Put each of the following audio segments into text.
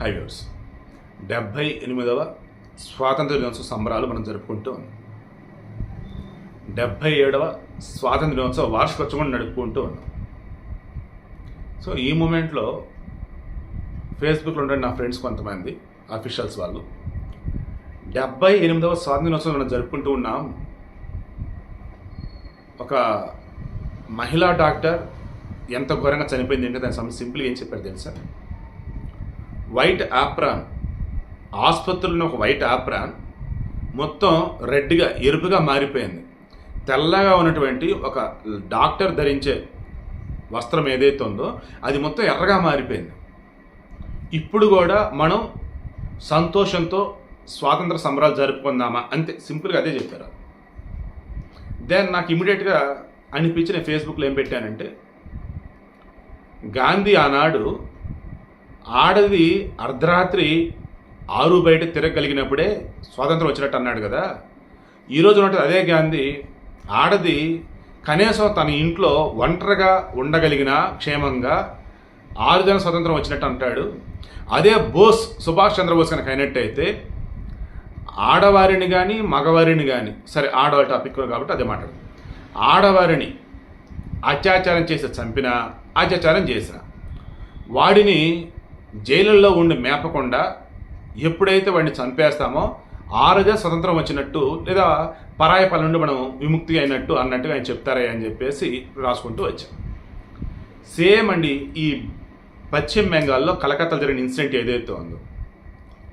Highways. డెబ్భై ఎనిమిదవ స్వాతంత్ర దినోత్సవ సంబరాలు మనం జరుపుకుంటూ ఉన్నాం. డెబ్భై ఏడవ స్వాతంత్ర దినోత్సవ వార్షికోత్సవం నడుపుకుంటూ ఉన్నాం. సో ఈ మూమెంట్లో ఫేస్బుక్లో ఉండే నా ఫ్రెండ్స్ కొంతమంది అఫీషియల్స్ వాళ్ళు డెబ్బై ఎనిమిదవ స్వాతంత్ర దినోత్సవం మనం జరుపుకుంటూ ఉన్నాం. ఒక మహిళా డాక్టర్ ఎంత ఘోరంగా చనిపోయింది అంటే దాని సమస్య సింపుల్గా ఏం చెప్పారు తెలుసా? White apron. ఆసుపత్రిలో ఒక వైట్ ఆప్రాన్ మొత్తం రెడ్గా ఎరుపుగా మారిపోయింది. తెల్లగా ఉన్నటువంటి ఒక డాక్టర్ ధరించే వస్త్రం ఏదైతే ఉందో అది మొత్తం ఎర్రగా మారిపోయింది. ఇప్పుడు కూడా మనం సంతోషంతో స్వాతంత్ర సంబరాలు జరుపుకుందామా? అంతే సింపుల్గా అదే చెప్పారు. దెన్ నాకు ఇమీడియట్గా అనిపించి నేను ఫేస్బుక్లో ఏం పెట్టానంటే గాంధీ ఆనాడు ఆడది అర్ధరాత్రి ఆరు బయట తిరగలిగినప్పుడే స్వాతంత్రం వచ్చినట్టు అన్నాడు కదా. ఈరోజు ఉన్నట్టు అదే గాంధీ ఆడది కనీసం తన ఇంట్లో ఒంటరిగా ఉండగలిగిన క్షేమంగా ఆరు జన స్వతంత్రం వచ్చినట్టు అంటాడు. అదే బోస్ సుభాష్ చంద్రబోస్ కనుక అయినట్టయితే ఆడవారిని కానీ మగవారిని కానీ సరే ఆడవారి టాపిక్ కాబట్టి అదే మాట్లాడు ఆడవారిని అత్యాచారం చేసి చంపిన అత్యాచారం చేసిన వాడిని జైలుల్లో ఉండి మేపకుండా ఎప్పుడైతే వాడిని చంపేస్తామో ఆ రోజే స్వతంత్రం వచ్చినట్టు లేదా పరాయ పనుల నుండి మనం విముక్తి అయినట్టు అన్నట్టుగా ఆయన చెప్తారే అని చెప్పేసి రాసుకుంటూ వచ్చాం. సేమ్ అండి ఈ పశ్చిమ బెంగాల్లో కలకత్తాలో జరిగిన ఇన్సిడెంట్ ఏదైతే ఉందో.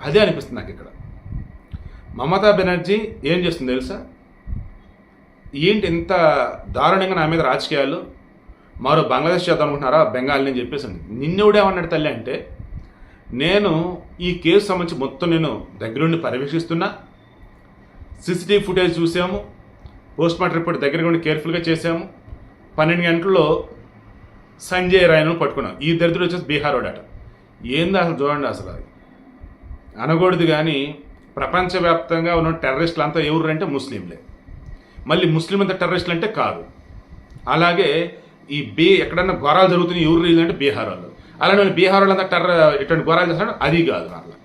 అదే అనిపిస్తుంది నాకు ఇక్కడ. మమతా బెనర్జీ ఏం చేస్తుంది తెలుసా? ఏంటి ఇంత దారుణంగా నా మీద రాజకీయాలు? మరో బంగ్లాదేశ్ చేద్దాం అనుకుంటున్నారా? బెంగాల్ అని చెప్పేసి నిన్నెవడేమన్నాడు తల్లి అంటే నేను ఈ కేసు సంబంధించి మొత్తం నేను దగ్గరుండి పర్యవేక్షిస్తున్నా. సీసీటీవీ ఫుటేజ్ చూసాము. పోస్ట్ మార్టం రిపోర్ట్ దగ్గర ఉండి కేర్ఫుల్గా చేసాము పన్నెండు గంటల్లో సంజయ్ రాయను పట్టుకున్నాం. ఈ దరిద్రుడు వచ్చేసి బీహార్ వాడట. ఏంది అసలు చూడండి అసలు. అది అనకూడదు కానీ ప్రపంచవ్యాప్తంగా ఉన్న టెర్రరిస్టులు అంతా ఎవరు అంటే ముస్లింలే. మళ్ళీ ముస్లిం అంతా టెర్రరిస్టులు అంటే కాదు. అలాగే ఈ బీ ఎక్కడన్నా ఘోరాలు జరుగుతున్నాయి ఎవరు రీజన్ అంటే బీహార్ వాళ్ళు. అలానే నేను బీహార్ వాళ్ళంతా టెర్ర ఇటువంటి ఘోరాలు చేస్తున్నాడు అది కాదు అట్లా.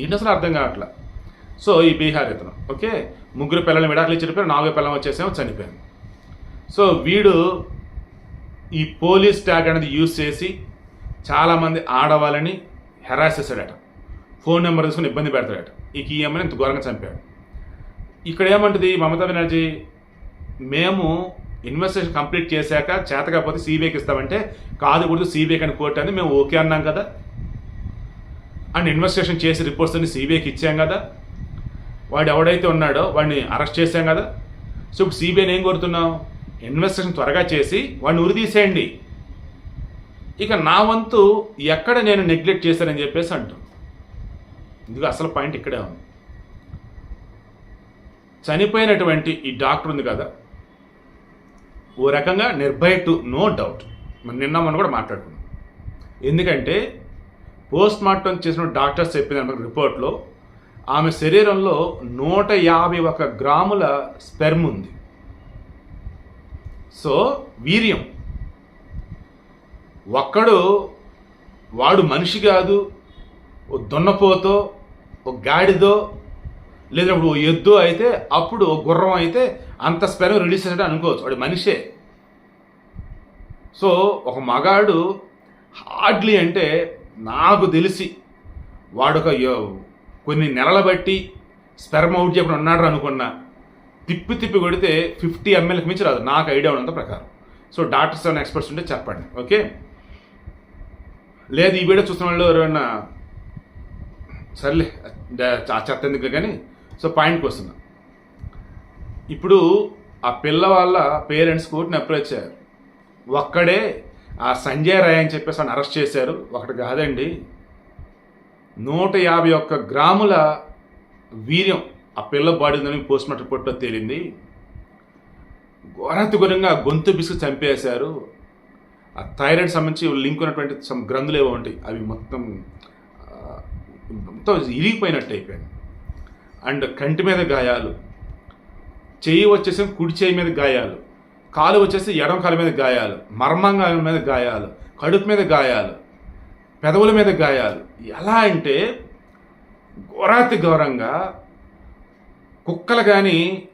ఏంటి అసలు అర్థం కావట్లా? సో ఈ బీహార్ ఇతను ఓకే? ముగ్గురు పిల్లల్ని విడాకులు ఇచ్చి నాలుగో పిల్లలు వచ్చేసేమో చనిపోయింది. సో వీడు ఈ పోలీస్ ట్యాగ్ అనేది యూజ్ చేసి చాలామంది ఆడవాళ్ళని హెరాస్ చేశాడట. ఫోన్ నెంబర్ తీసుకుని ఇబ్బంది పెడతాడట. ఇక ఈ అమ్మని ఇంత ఘోరంగా చంపాడు. ఇక్కడ ఏమంటుంది మమతా బెనర్జీ? మేము ఇన్వెస్టిగేషన్ కంప్లీట్ చేశాక చేతకపోతే సిబిఐకి ఇస్తామంటే కాదు కూడా సిబిఐకి అని కోర్టు అని మేము ఓకే అన్నాం కదా. అండ్ ఇన్వెస్టిగేషన్ చేసి రిపోర్ట్స్ అన్ని సిబిఐకి ఇచ్చాం కదా. వాడు ఎవడైతే ఉన్నాడో వాడిని అరెస్ట్ చేశాం కదా. సో ఇప్పుడు సిబిఐని ఏం కోరుతున్నాం? ఇన్వెస్టిగేషన్ త్వరగా చేసి వాడిని ఉరి తీసేయండి. ఇక నా వంతు ఎక్కడ నేను నెగ్లెక్ట్ చేశానని చెప్పేసి అంటాం. ఇందుకు అసలు పాయింట్ ఇక్కడే ఉంది. చనిపోయినటువంటి ఈ డాక్టర్ ఉంది కదా. ఓ రకంగా నిర్భయ టు నో డౌట్ మనం నిన్న మనం కూడా మాట్లాడుకున్నాం. ఎందుకంటే పోస్ట్ మార్టం చేసిన డాక్టర్స్ చెప్పిన రిపోర్ట్లో ఆమె శరీరంలో నూట యాభై ఒక గ్రాముల స్పెర్మ్ ఉంది. సో వీర్యం. ఒక్కడు వాడు మనిషి కాదు ఓ దున్నపోతో ఓ గాడిదో లేదా ఇప్పుడు ఓ ఎద్దు అయితే అప్పుడు ఓ గుర్రం అయితే అంత స్పెరం రిలీజ్ చేసాడు అనుకోవచ్చు. వాడు మనిషే. సో ఒక మగాడు హార్డ్లీ అంటే నాకు తెలిసి వాడొక యో- కొన్ని నెలల బట్టి స్పెర్మ్ అవుట్ చేయకుండా ఉన్నాడు అనుకున్నా తిప్పి తిప్పి కొడితే ఫిఫ్టీ ఎంఎల్కి మించి రాదు. నాకు ఐడియా ఉన్నంత ప్రకారం. సో డాక్టర్స్ ఏమైనా ఎక్స్పర్ట్స్ ఉంటే చెప్పండి. ఓకే? లేదు ఈ వీడియో చూసిన వాళ్ళు ఎవరైనా సర్లే చెత్త ఎందుకు కానీ సో పాయింట్కి వస్తున్నా. ఇప్పుడు ఆ పిల్ల వాళ్ళ పేరెంట్స్ కోర్టుని అప్రోచ్ అయ్యారు ఒక్కడే ఆ సంజయ్ రాయ్ అని చెప్పేసి ఆయన అరెస్ట్ చేశారు. ఒకటి కాదండి. నూట యాభై ఒక్క గ్రాముల వీర్యం ఆ పిల్ల బాడీ ఉందని పోస్ట్ మార్టం రిపోర్ట్లో తేలింది. ఘోరాతి ఘోరంగా గొంతు బిసుకు చంపేశారు. ఆ థైరాయిడ్ సంబంధించి లింక్ ఉన్నటువంటి సమ్ గ్రంథులు ఏవో ఉంటాయి. అవి మొత్తం మొత్తం ఇరిగిపోయినట్టు అయిపోయింది అండ్ కంటి మీద గాయాలు. చెయ్యి వచ్చేసి కుడి చేయి మీద గాయాలు కాలు వచ్చేసి ఎడమ కాలు మీద గాయాలు మర్మంగా మీద గాయాలు కడుపు మీద గాయాలు పెదవుల మీద గాయాలు. ఎలా అంటే ఘోరాతి ఘోరంగా కుక్కలు కానీ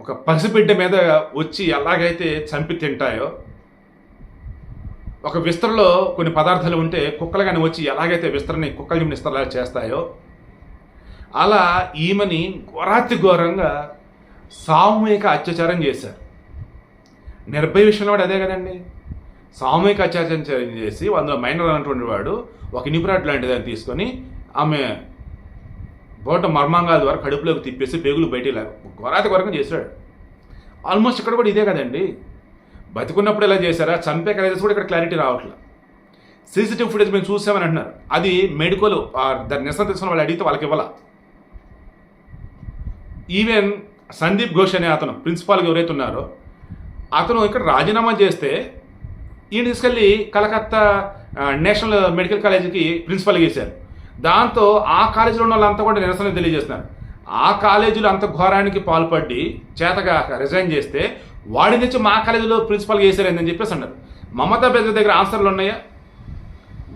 ఒక పసిబిడ్డ మీద వచ్చి ఎలాగైతే చంపి తింటాయో ఒక విస్తరలో కొన్ని పదార్థాలు ఉంటే కుక్కలు కానీ వచ్చి ఎలాగైతే విస్తరని కుక్కలు నిస్తరలా చేస్తాయో అలా ఈమెని ఘోరాతి ఘోరంగా సామూహిక అత్యాచారం చేశారు. నిర్భయ విషయంలో కూడా అదే కదండి. సామూహిక అత్యాచారం చేసి అందులో మైనర్ అన్నటువంటి వాడు ఒక ఇనిపురాట్ లాంటి దాన్ని తీసుకొని ఆమె బోట మర్మాంగాల ద్వారా కడుపులోకి తిప్పేసి పేగులు బయటికి లాగా కొరకు చేశాడు. ఆల్మోస్ట్ ఇక్కడ కూడా ఇదే కదండి. బతికున్నప్పుడు ఎలా చేశారా? చంపే కదా కూడా ఇక్కడ క్లారిటీ రావట్లేదు సీసీటీవీ ఫుటేజ్ మేము చూసామని అంటున్నారు. అది మెడికల్ దాన్ని నిరసన తీసుకున్న వాళ్ళు అడిగితే వాళ్ళకి ఇవ్వాల? ఈవెన్ సందీప్ ఘోష్ అనే అతను ప్రిన్సిపాల్గా ఎవరైతే ఉన్నారో అతను ఇక్కడ రాజీనామా చేస్తే ఈయన తీసుకెళ్ళి కలకత్తా నేషనల్ మెడికల్ కాలేజీకి ప్రిన్సిపల్గా వేశారు దాంతో ఆ కాలేజీలో ఉన్న వాళ్ళంతా కూడా నిరసన తెలియజేస్తున్నారు. ఆ కాలేజీలో అంత ఘోరానికి పాల్పడి చేతగా రిజైన్ చేస్తే వాడి నుంచి మా కాలేజీలో ప్రిన్సిపల్గా వేసారేందని చెప్పేసి అన్నారు. మమతా బెదర్ దగ్గర ఆన్సర్లు ఉన్నాయా?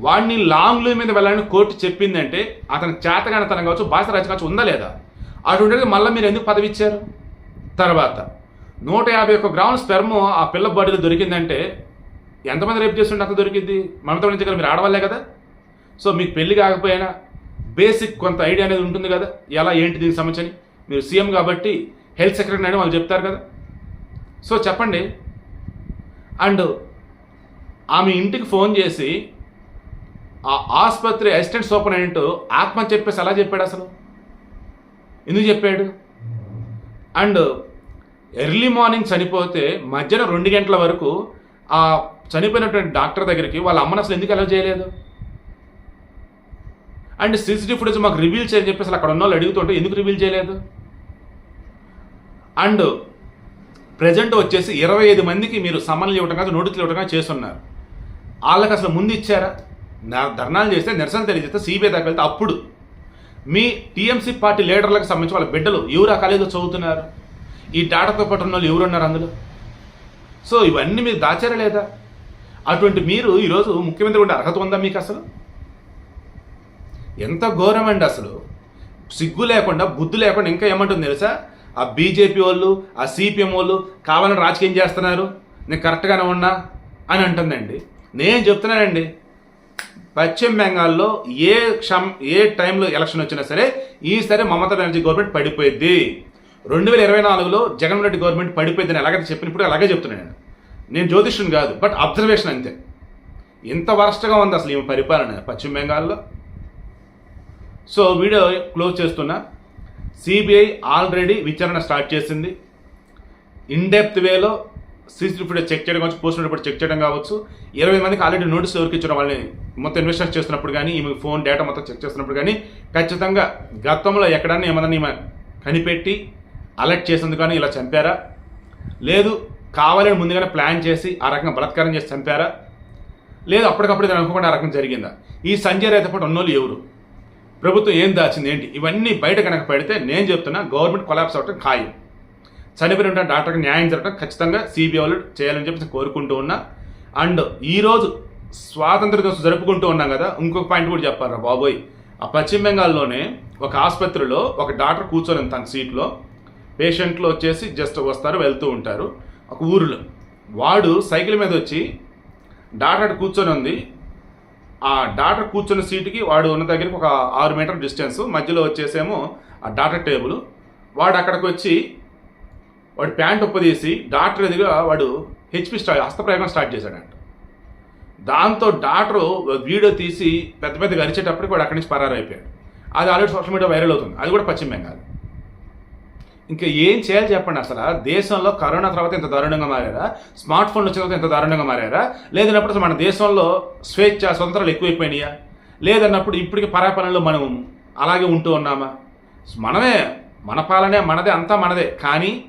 వాడిని లాంగ్ లీవ్ మీద వెళ్ళాలని కోర్టు చెప్పిందంటే అతని చేతగానే తన కావచ్చు భాష రాజు కావచ్చు ఉందా లేదా? అటువంటిది మళ్ళీ మీరు ఎందుకు పదవి ఇచ్చారు తర్వాత నూట యాభై ఒక్క గ్రాముల స్పెర్మ్ ఆ పిల్ల బాడీలో దొరికిందంటే ఎంతమంది రేపు చేస్తుంటే అంత దొరికింది మమతా నుంచి కదా మీరు ఆడవాళ్ళే కదా. సో మీకు పెళ్ళి కాకపోయినా బేసిక్ కొంత ఐడియా అనేది ఉంటుంది కదా. ఎలా ఏంటి దీనికి సంబంధించి? మీరు సీఎం కాబట్టి హెల్త్ సెక్రటరీ అని వాళ్ళు చెప్తారు కదా. సో చెప్పండి. అండ్ ఆమె ఇంటికి ఫోన్ చేసి ఆ ఆసుపత్రి అసిస్టెంట్ సూపరింటెండెంట్ ఆత్మ చెప్పేసి ఎలా చెప్పాడు అసలు? ఎందుకు చెప్పాడు? అండ్ ఎర్లీ మార్నింగ్ చనిపోతే మధ్యాహ్నం రెండు గంటల వరకు ఆ చనిపోయినటువంటి డాక్టర్ దగ్గరికి వాళ్ళ అమ్మని అసలు ఎందుకు అలవ్ చేయలేదు? అండ్ సీసీటీవీ ఫుటేజ్ మాకు రివీల్ చేయని చెప్పేసి అసలు అక్కడ ఉన్న వాళ్ళు అడుగుతుంటే ఎందుకు రివీల్ చేయలేదు? అండ్ ప్రజెంట్ వచ్చేసి ఇరవై ఐదు మందికి మీరు సమన్లు ఇవ్వటం కాదు నోటీసులు ఇవ్వటం కాదు చేస్తున్నారు. వాళ్ళకి అసలు ముందు ఇచ్చారా? ధర్నాలు చేస్తే నిరసన తెలియజేస్తే సిబిఐ దాకా వెళ్తే అప్పుడు మీ టీఎంసీ పార్టీ లీడర్లకు సంబంధించి వాళ్ళ బిడ్డలు ఎవరు ఆ కాలేజీలో చదువుతున్నారు? ఈ డాటాతో పాటు ఉన్న వాళ్ళు ఎవరు ఉన్నారు అందులో? సో ఇవన్నీ మీరు దాచారా లేదా? అటువంటి మీరు ఈరోజు ముఖ్యమంత్రి ఉండే అర్హత ఉందా మీకు అసలు? ఎంత ఘోరం అండి అసలు. సిగ్గు లేకుండా బుద్ధి లేకుండా ఇంకా ఏమంటుంది తెలుసా? ఆ బీజేపీ వాళ్ళు ఆ సిపిఎం వాళ్ళు కావాలని రాజకీయం చేస్తున్నారు. నేను కరెక్ట్గానే ఉన్నా అని అంటుందండి. నేను చెప్తున్నానండి పశ్చిమ బెంగాల్లో ఏ క్షమ్ ఏ టైంలో ఎలక్షన్ వచ్చినా సరే ఈసారి మమతా బెనర్జీ గవర్నమెంట్ పడిపోయింది. రెండు వేల ఇరవై నాలుగులో జగన్ రెడ్డి గవర్నమెంట్ పడిపోయిందని ఎలాగైతే చెప్పినప్పుడు అలాగే చెప్తున్నాను నేను నేను జ్యోతిష్యుని కాదు బట్ అబ్జర్వేషన్ అంతే. ఇంత వరస్ట్గా ఉంది అసలు ఈ పరిపాలన పశ్చిమ బెంగాల్లో. సో వీడియో క్లోజ్ చేస్తున్నా. సిబిఐ ఆల్రెడీ విచారణ స్టార్ట్ చేసింది. ఇన్ డెప్త్ వేలో సీసీ ఫుటేజ్ చెక్ చేయడం కావచ్చు పోస్ట్ ఉన్నప్పుడు చెక్ చేయడం కావచ్చు. ఇరవై మందికి ఆల్రెడీ నోటీస్ ఎవరికి ఇచ్చిన వాళ్ళని మొత్తం ఇన్వెస్టిగేట్ చేస్తున్నప్పుడు కానీ ఈమె ఫోన్ డేటా మొత్తం చెక్ చేస్తున్నప్పుడు కానీ ఖచ్చితంగా గతంలో ఎక్కడన్నా ఏమన్నా ఈమె కనిపెట్టి అలర్ట్ చేసింది కానీ ఇలా చంపారా? లేదు కావాలని ముందుగానే ప్లాన్ చేసి ఆ రకంగా బలత్కారం చేసి చంపారా? లేదు అప్పటికప్పుడు ఇది అనుకోకుండా ఆ రకం జరిగిందా? ఈ సంజయ్ రైతు పాటు ఉన్నోళ్ళు ఎవరు? ప్రభుత్వం ఏం దాచింది ఏంటి? ఇవన్నీ బయట కనుక పెడితే నేను చెప్తున్నా గవర్నమెంట్ కొలాప్స్ అవటం ఖాయం. చనిపోయిన డాక్టర్కి న్యాయం జరగడం ఖచ్చితంగా సిబిఐ వాళ్ళు చేయాలని చెప్పి కోరుకుంటూ ఉన్నా. అండ్ ఈరోజు స్వాతంత్ర దినోత్సవం జరుపుకుంటూ ఉన్నాం కదా ఇంకొక పాయింట్ కూడా చెప్పారా బాబోయ్. ఆ పశ్చిమ బెంగాల్లోనే ఒక ఆసుపత్రిలో ఒక డాక్టర్ కూర్చొని ఉంది తన సీట్లో పేషెంట్లు వచ్చేసి జస్ట్ వస్తారు వెళ్తూ ఉంటారు. ఒక ఊరిలో వాడు సైకిల్ మీద వచ్చి డాక్టర్ కూర్చొని ఉంది. ఆ డాక్టర్ కూర్చున్న సీటుకి వాడు ఉన్న దగ్గరికి ఒక ఆరు మీటర్ డిస్టెన్స్ మధ్యలో వచ్చేసేమో ఆ డాక్టర్ టేబుల్. వాడు అక్కడికి వచ్చి వాడు ప్యాంట్ ఉప్పదీసి డాక్టర్ ఎదురుగా వాడు హెచ్పి స్టార్ట్ హస్తప్రయోగం స్టార్ట్ చేశాడంట. దాంతో డాక్టర్ వీడియో తీసి పెద్ద పెద్ద గరిచేటప్పటికి వాడు అక్కడి నుంచి పరారైపోయాడు. అది ఆల్రెడీ సోషల్ మీడియా వైరల్ అవుతుంది. అది కూడా పశ్చిమ బెంగాల్. ఇంకా ఏం చేయాలి చెప్పండి అసలు? దేశంలో కరోనా తర్వాత ఇంత దారుణంగా మారారా? స్మార్ట్ ఫోన్ వచ్చిన తర్వాత ఇంత దారుణంగా మారారా? లేదన్నప్పుడు మన దేశంలో స్వేచ్ఛ స్వతంత్రాలు ఎక్కువైపోయినాయా? లేదన్నప్పుడు ఇప్పటికి పరాపాలనలో మనం అలాగే ఉంటూ ఉన్నామా? మనమే మన పాలనే మనదే అంతా మనదే. కానీ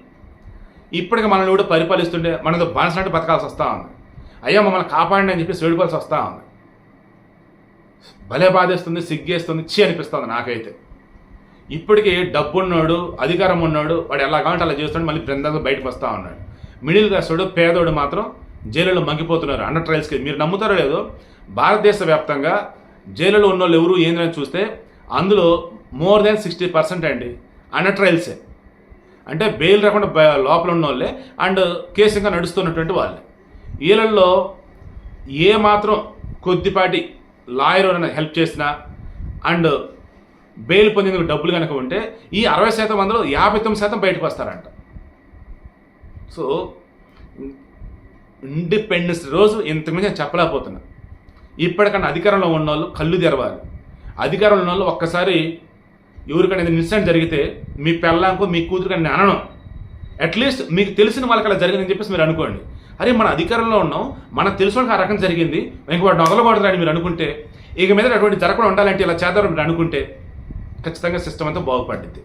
ఇప్పటికి మనల్ని కూడా పరిపాలిస్తుంటే మనతో బానిసినట్టు బతకాల్సి వస్తూ ఉంది. అయ్యా మమ్మల్ని కాపాడండి అని చెప్పి వేడుకోవాల్సి వస్తూ ఉంది. భలే బాధేస్తుంది సిగ్గేస్తుంది చీ అనిపిస్తుంది నాకైతే. ఇప్పటికీ డబ్బు ఉన్నాడు అధికారం ఉన్నాడు వాడు ఎలా కావాలంటే అలా చేస్తున్నాడు మళ్ళీ బృందంగా బయటకు వస్తూ ఉన్నాడు. మిడిల్ క్లాస్ వాడు పేదోడు మాత్రం జైలులో మగ్గిపోతున్నారు అండర్ ట్రయల్స్కి మీరు నమ్ముతారో లేదో భారతదేశ వ్యాప్తంగా జైలులో ఉన్న వాళ్ళు ఎవరు ఏందని చూస్తే అందులో మోర్ దాన్ సిక్స్టీ పర్సెంట్ అండి అండర్ ట్రయల్సే. అంటే బెయిల్ రాకుండా లోపల ఉన్న వాళ్ళే అండ్ కేసు ఇంకా నడుస్తున్నటువంటి వాళ్ళే. వీళ్ళల్లో ఏ మాత్రం కొద్దిపాటి లాయర్ ఎవరైనా హెల్ప్ చేసినా అండ్ బెయిల్ పొందేందుకు డబ్బులు కనుక ఉంటే ఈ అరవై శాతం మందిలో యాభై తొమ్మిది శాతం బయటకు వస్తారంట. సో ఇండిపెండెన్స్ రోజు ఇంతకుమించి నేను చెప్పలేకపోతున్నా. ఇప్పటికన్నా అధికారంలో ఉన్న వాళ్ళు కళ్ళు తెరవాలి. అధికారంలో ఉన్న వాళ్ళు ఒక్కసారి ఎవరికైనా ఇన్సిడెంట్ జరిగితే మీ పెళ్ళాంకో మీ కూతురు నేను అనను. అట్లీస్ట్ మీకు తెలిసిన వాళ్ళకి అలా జరిగిందని చెప్పేసి మీరు అనుకోండి. అరే మన అధికారంలో ఉన్నాం మనం తెలిసిన ఆ రకం జరిగింది ఇంకొకటి నొదలకూడదని మీరు అనుకుంటే ఇక మీద అటువంటి జరగకుండా ఉండాలంటే ఇలా చేద్దామని మీరు అనుకుంటే ఖచ్చితంగా సిస్టమ్ అంతా బాగుపడుద్ది.